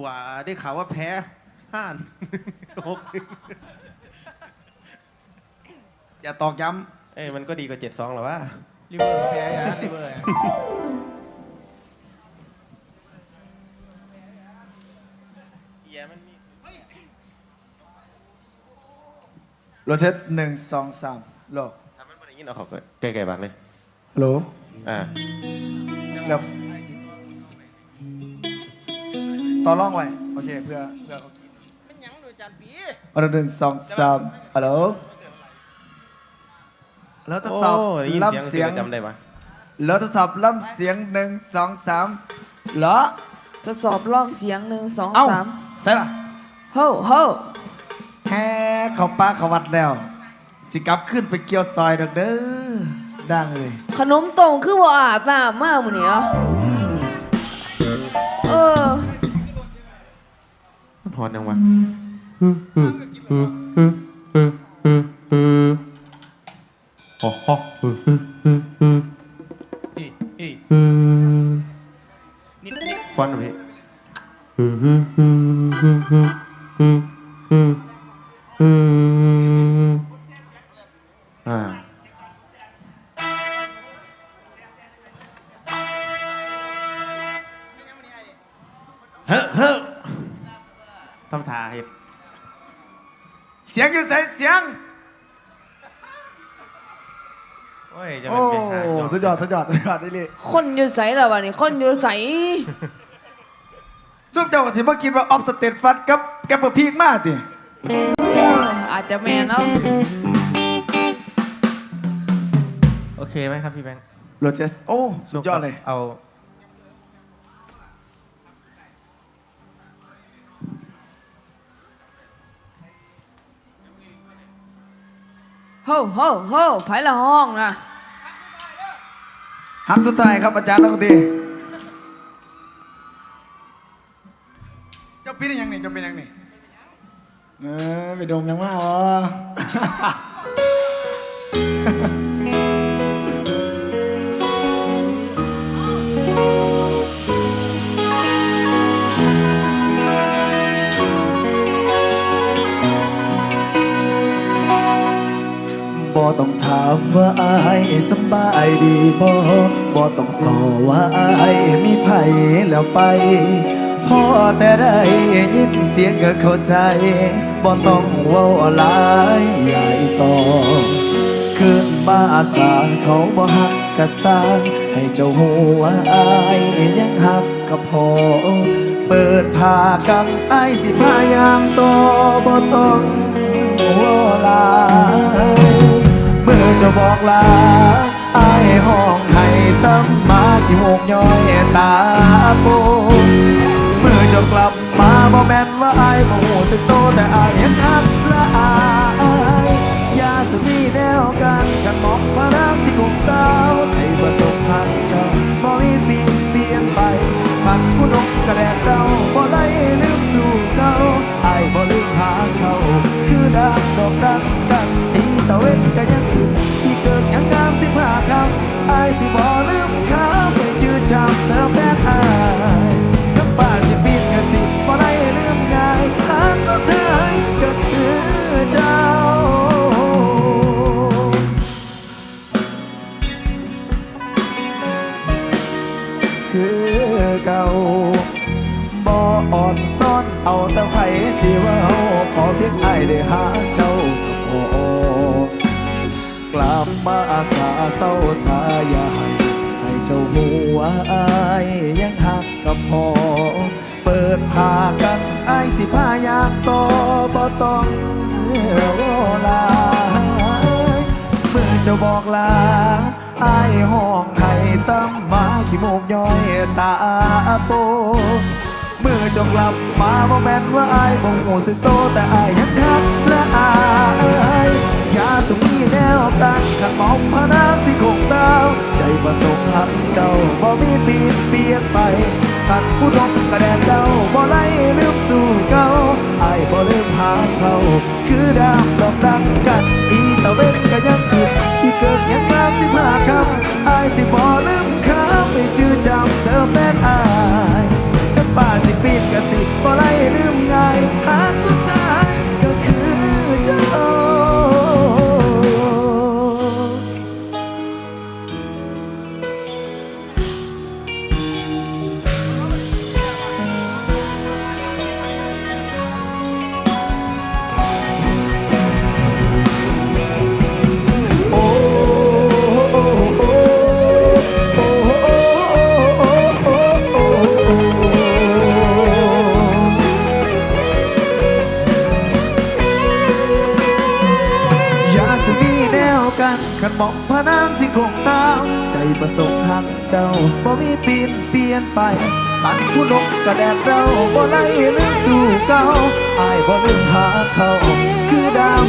กว่า ได้ข่าวว่าแพ้ห้านหกอย่าตอกย้เอ้ยมันก็ดีกว่าเจ็ดสองหรอวะลิเวอร์แพ้ฮะลิเวอร์ำโรเทสหนึ่งสองสามโลกทำมันเป็นอย่างนี้เนาะขอใกล้ๆบักเลยฮัลโหลอ่าแล้ว ต่อร่องไว้ โอเค เพื่อเพื่อเขากินเป็นหยังดูจานปีเอาหนึ่งสองสามฮัลโหลแล้วทดสอบโได้ยินเสียงล่ำเสีเสียยงงจำได้ปะแล้วทดสอบล่ำเสียงหนึ่งสองสามเหรอ ทดสอบลองเสียงหนึ่งสองเอ้าสามใช่ล่ะโฮ้โฮ้แฮ่เขาป้าเขาวัดแล้ว สิกลับขึ้นไปเกี่ยวซอยดอกเด้อดังเลย ขนมตรงคือบ่อาบน้ำมากมื้อนี้เหรอเอ อนยังวะเอ้ยเอ้ยนิดนิดฟอนต์เหรอพี่อ่า ทำทาเฮ็ดเสียงอยู่ใส่เสียง โอ้ยจะโอ้เป็นเป็นหาสุดยอดสุดยอดสุดยอดนี่เลยคนอยู่ใสล่ะวะนี่คนอยู่ใสซุปเจ้าก็สิบ่คิดว่าออฟสเตทฟัดกับกับเบอร์พีกมากติเอออาจจะแม่นเอาโอเคไหมครับพี่แบงค์โรเจสโอ้สุดยอดเลย เอา ฮ้โฮ้โฮ้ไผละห้องนะหักสุดท้ายครับอาจารย์นักดนตรีเจ้าปีนยังนี่เจ้าเป็นยังนี่เออไปดมยังว่าอ๋อบ่ ต้องถามว่าอายสบายดีบ่บ่ต้องสอว่าอายมีไผแล้วไปพอแต่ได้ยินเสียงก็เข้าใจบ่ต้องเว้าหลายใหญ่ต่อคืนมาอาสาเขาบ่ฮักกะสร้างให้เจ้าหัวอายยังฮักก็พอ เปิดผ้ากังอายสิพายามต่อบ่ต้องเวาหลาย เมื่อจะบอกลาอายห้องให้ซ้ำมาที่หกย้อยตาโปเมื่อจะกลับมาบ่แม่นว่าอายบ่หูสึกโตแต่อายยังฮักละอายยาสมีแนวกันกันมองมารักที่คงเต้าให้ประสบพันเจ้าบ่มีเปลี่ยนเปลี่ยนไปพันผู้นกกระแดดเจ้าบ่ไล่ลืมสู่เก่าอายบ่ลืมหาเขาคือดังดอกดัง ตะเวนกันยังขึ้นที่เกิดยังงามสิบห้าคำไอายสิบอก เปิดผ้ากันอายสิพายามต่อบ่ต้องลาเมื่อจะบอกลาไอายห้องให้ซ้ำมาขี้โมกย้อยตาโตเมื่อจงกลับมาบ่แม่นว่าไอายบ่หูสึกโตแต่ไอายยังทักและอายอย่าสม วตั้งขันมองพระนามสิคงดาว ใจประสงค์หักเจ้าบ่มีปีนเปลี่ยนไปขันผู้นกกระแดดเจ้าบ่ไล่ลืมสู่เก่าไอายบ่ลืมหาเขาคือดามดอกดังกันอีตะเวนก็ยังขึ้นที่เกิดยังงามสิบห้าคำไอายสิบ่ลืมคำไปชื่อจำเธอแฟนอายกันป่าสิปีนกะสิบ่ไล่ลืม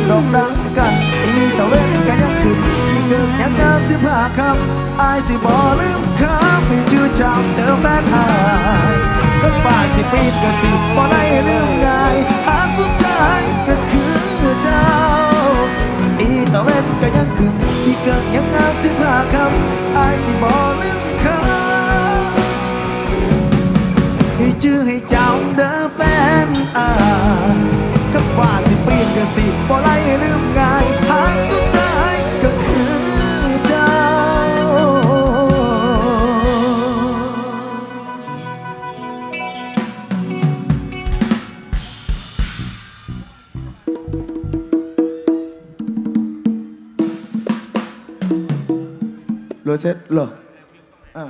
ดามดอกดังกันอีตะเวนก็ยังขึ้นอีเกิงยังงามสิบห้าคำอายสิบ่ลืมคำมีชื่อจำเดิมแฟนอายก็ฝ่าสิปีนก็สิบ่ได้เรื่องง่ายหากสุดท้ายก็คือเจ้าอีตะเวนก็ยังขึ้นอีเกิงยังงามสิบห้าคำอายสิบ่ลืมคำให้ชื่อให้จำเด้อแฟนอายกับว่า ปลี่ยนก็สิบ่ไล่ลืมง่ายหากสุดท้ายก็คือเจ้า โรเช็ดเหรออ่า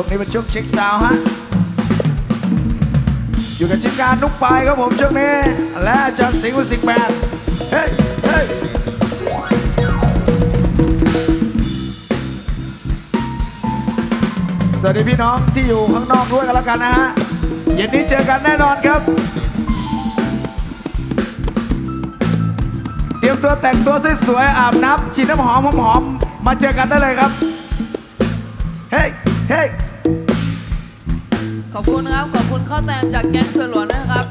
ยกนี้เป็นช่วงเช็คซาวฮะ อยู่กับทีมงานนุกปายครับผมช่วงนี้ และอาจารย์สิงห์วสิกแมนเฮ้ยเฮ้ยสวัสดีพี่น้องที่อยู่ข้างนอกด้วยกันแล้วกันนะฮะ เย็นนี้เจอกันแน่นอนครับ เตรียมตัวแต่งตัวสวยๆอาบน้ำฉีดน้ำหอมหอมๆมาเจอกันได้เลยครับ อบคุณครับ ขอบคุณข้าวแตนจากแก๊งเสือหลวนนะครับ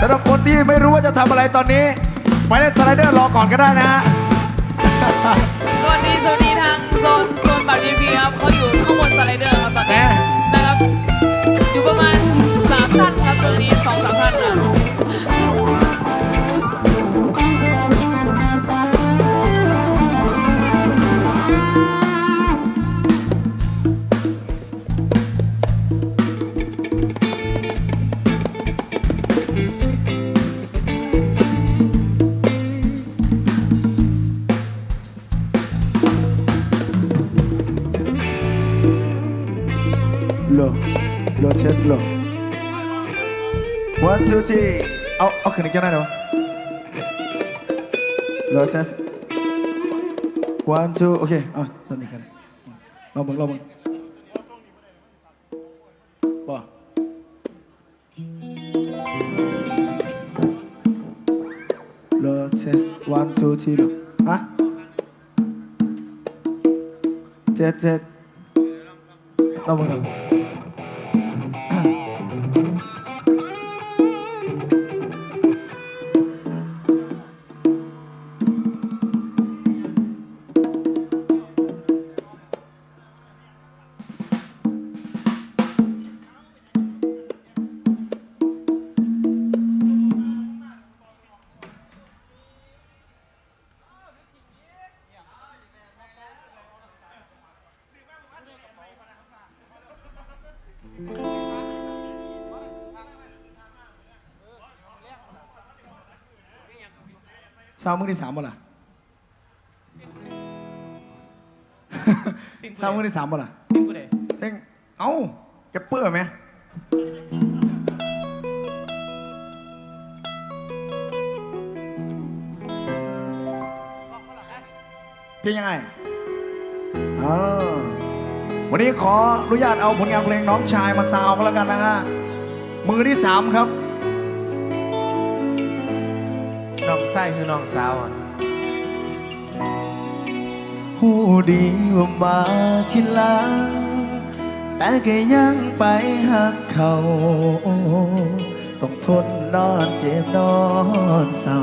สำหรับคนที่ไม่รู้ว่าจะทำอะไรตอนนี้ไปเล่นสไลเดอร์รอก่อนก็ได้นะฮะสวัสดีสวัสดีทางโซนโซนบัตร VIP ครับเขาอยู่ข้างบนสไลเดอร์ครับตอนนี้แน่นะครับ อยู่ประมาณสามท่านครับตรงนี้สองสามท่านนะ lo, lo test lo, One, two, three. Oh, okay, can I know? lo test. One, two, okay. Ah, tadi kan. Lomong, lomong. Wah. lo test. One, two, three. Ah. Test, test. Lomong, lomong. สาวมือที่สามบ่ล่ะปิ้งกูสาวมือเดที่สามบ่ล่ะปิ้งกูเดเอ้งเอ้าแกเปื้อไหมเพลงยังไงอ่าวันนี้ขออนุญาตเอาผลงานเพลงน้องชายมาซาวกันแล้วกันนะฮะมือที่สามครับ น้องไส้คือน้องสาวอะหูดีว่ามาทีหลัง แต่ก็ยังไปหักเขา ต้องทนนอนเจ็บนอนเศร้า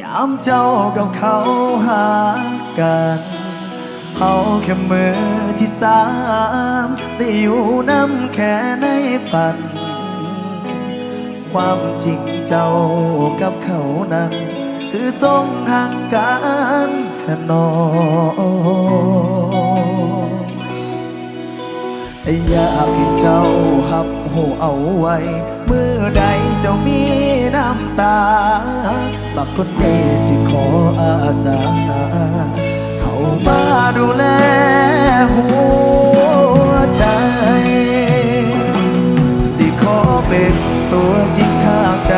ยามเจ้ากับเขาหากันเอาแค่มือที่สามได้อยู่น้ำแค่ในฝัน ความจริงเจ้ากับเขานั้น คือทรงหักกันเถนอมอยากให้เจ้าหับหูเอาไว้เมื่อใดเจ้ามีน้ำตาบักคนนี้สิขออาสา เข้ามาดูแลหัวใจ สิขอเป็นตัวจริงข้างใจ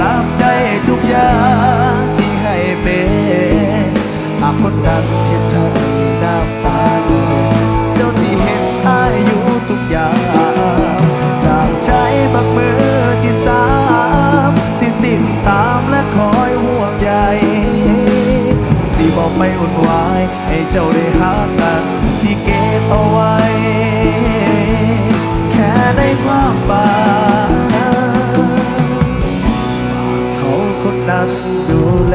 รับ ทุกอย่างที่ให้เป็นหากคนนั้นเห็นให้น้ำตาเอ่ยเจ้าสิเห็นอายุทุกอย่างจากใจบักมือที่สามสิติดตามและคอยห่วงใยสิบอกไม่อุ่นวายให้เจ้าได้หากันสิเก็บเอาไว้ แค่ในความฝัน คนนั้นดูแล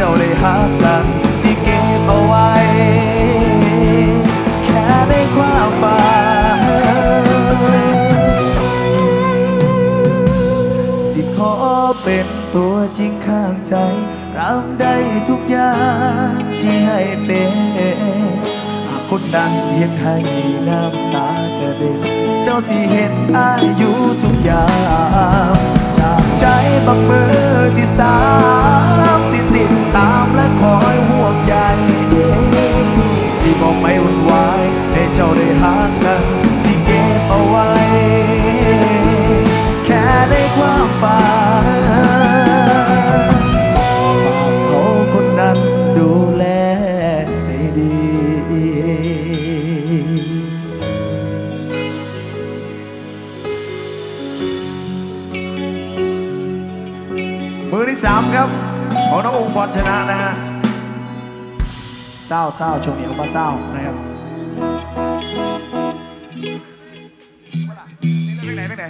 จ้าได้หักกันสิเก็บเอาไว้ แค่ในความฝันสิขอเป็นตัวจริงข้างใจรับได้ทุกอย่างที่ให้เป็นหากคนนั้นเห็นให้น้ำตากระเด็น เจ้าสิเห็นอายุทุกอย่าง จากใจบักมือที่สามสิ ตามและคอยห่วงใยสิบอกไม่วุ่นวายให้เจ้าได้หากันสิเก็บเอาไว้ แค่ในความฝัน เศร้าเศร้าช่วงนี้ออกมาเศร้านะครับไปไหนไปไหน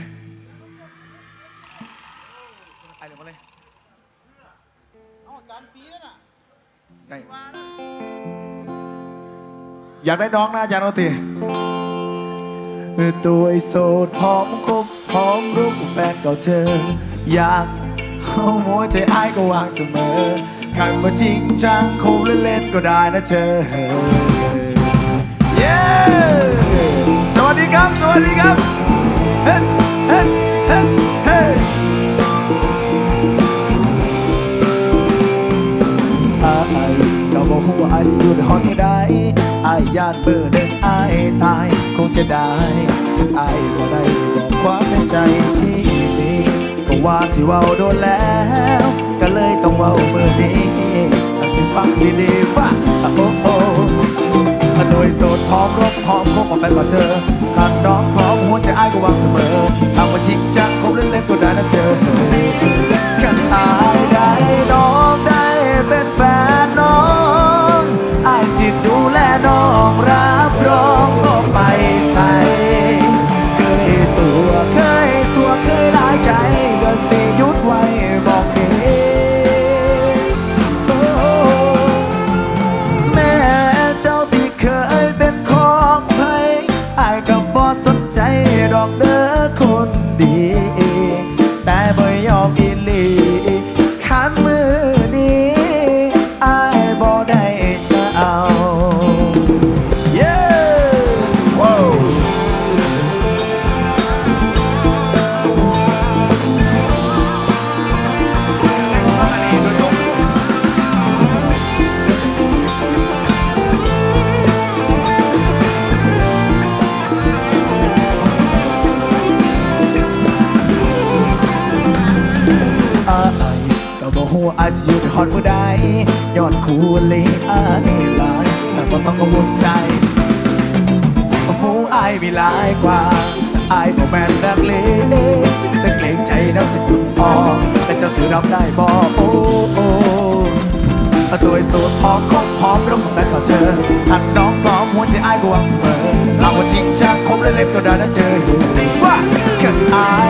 ไปเลยมาเลยไหนอยากได้น้องนะอาจารย์โอตีตัวไอโสดพร้อมคบพร้อมรูปแฟนเก่าเธอ อยากเอาหัวใจอ้ายก็วางเสมอ ขันมาจริงจังคงเล่นๆก็ได้นะเธอ เย้ สวัสดีครับ สวัสดีครับ เฮ้เฮ้เฮ้เฮ้อเราบอกว่าอายสิอยู่ในห้องนี้ได้อญาติเบอร์หนึ่งอายายตาย คงเสียดายถึงอายบ่ได้บอกความในใจที่มีก็ว่าสิว้าโดนแล้ว ก็เลยต้องเว้าเมื่อนี้ถึงฟังดีๆว่าโอ้โอ้โดยโสดพร้อมรบพร้อมคบกับแฟนกับเธอขาดน้องพร้อมหัวใจอ้ายก็วางเสมอทำมาจริงจังคบเล่นๆก็ได้นะเธอ อนคู่เลยอายหลายแต่บ่ต้องกังวลใจฮู้อายมีหลายกว่าอายบ่แม่นนักเลงแต่เกรงใจนักสกุลพอแต่เจ้าสิรับได้บ่โอ้โอ้โดยสูตรพอมคบพร้อมร่วมกันต่อเธออันน้องพร้อมหัวใจอายก็วางเสมอเราว่าจริงจังคบเล่นก็ได้นะเจอว่าแค่อาย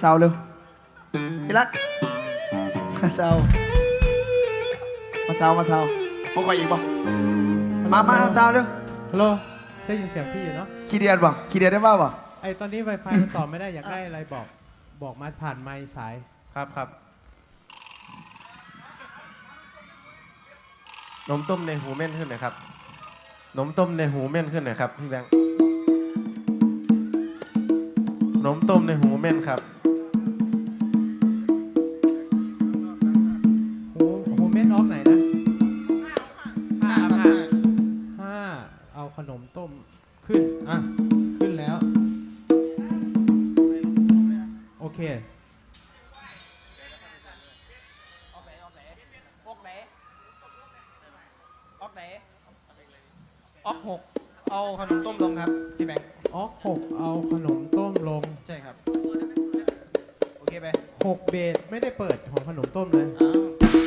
มาเซาเร็วที่รักมาเซามาเซามาเซาพวกใครอีกบ่มามาเซาเร็วฮัลโหลได้ยินเสียงพี่อยู่เนาะขี้เดียนบ่ขี้เดียนได้บ้าบ่ไอตอนนี้ Wi-Fi มันต่อไม่ได้อยากได้อะไรบอกบอกมาผ่านไมค์สายครับครับนมต้มในหูเม่นขึ้นหน่อยครับนมต้มในหูเม่นขึ้นหน่อยครับพี่แบงค์นมต้มในหูเม่นครับ ไปหกเบสไม่ได้เปิดของขนมต้มเลย อ้าว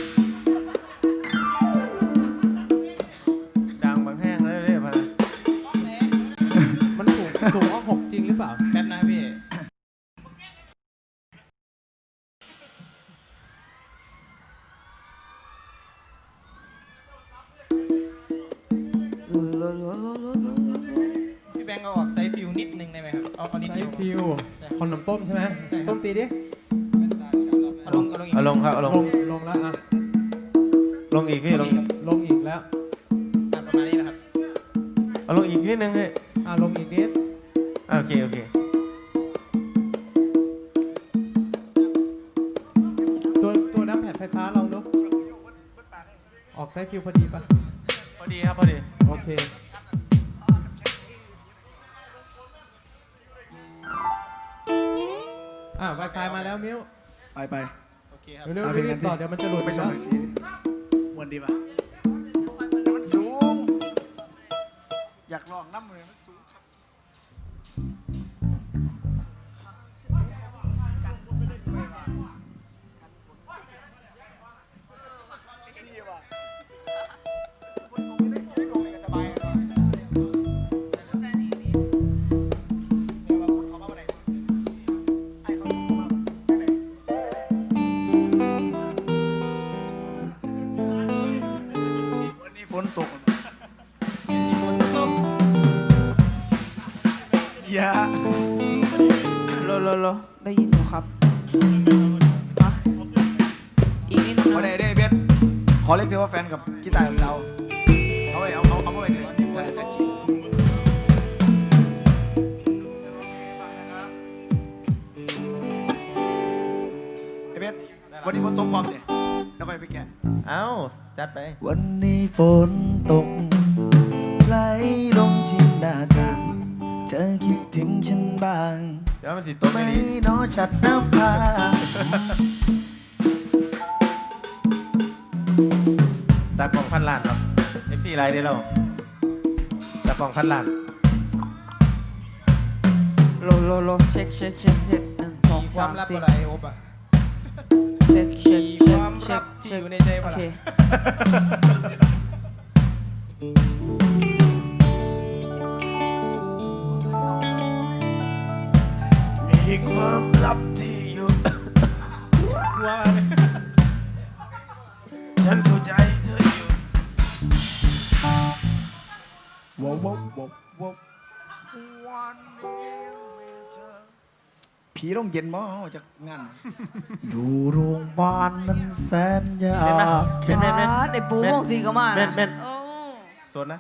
ออกไซส์ฟิวพอดีปะพอดีครับพอดี โอเค อะ Wi-Fi มาแล้วมิวไปไปโอเคครับเร็วๆรีบๆต่อเดี๋ยวมันจะหลุดไปไปส่งแล้วหน่อยสิมวนดีป่ะมันสูง อยากลองน้ำมือมัน กเธอว่าแฟนกับกีตาร์กับเสาเอาไปเอาเอาเอาไปเถอะแต่แต่จริงไอ้เบสวันนี้ฝนตกพร้อมเดี๋ยแล้วก็ไปแกะเอ้า จัดไป วันนี้ฝนตกไหลลงที่หน้าต่างเธอคิดถึงฉันบ้าง เดี๋ยวมันสิตกไม่ไม่ดีนอชัดน้ำพา นล้านครับ FC ไรได้แล้วตากล่องพันล้านโลโลโลเช็คเช็คเช็คเช็คหนึ่งสองมีความสามลับสี่อะไรโอบอะเช็คเช็คมีเช็คความเช็ลัคบที่เช็คอยู่ในใจโอปะเคล่ะมีความลับที่อยู่ หัวมาเลย ว้าวว้าวว้าวว้าววันนี้มีเธอผีโรงเย็นมั้งจากงานอยู่โรงพยาบาลนั้นแสนยาก เห็นไหมอ่าไอ้ปูโมงสีก็มาเม่นเม่น โอ้โซนนะ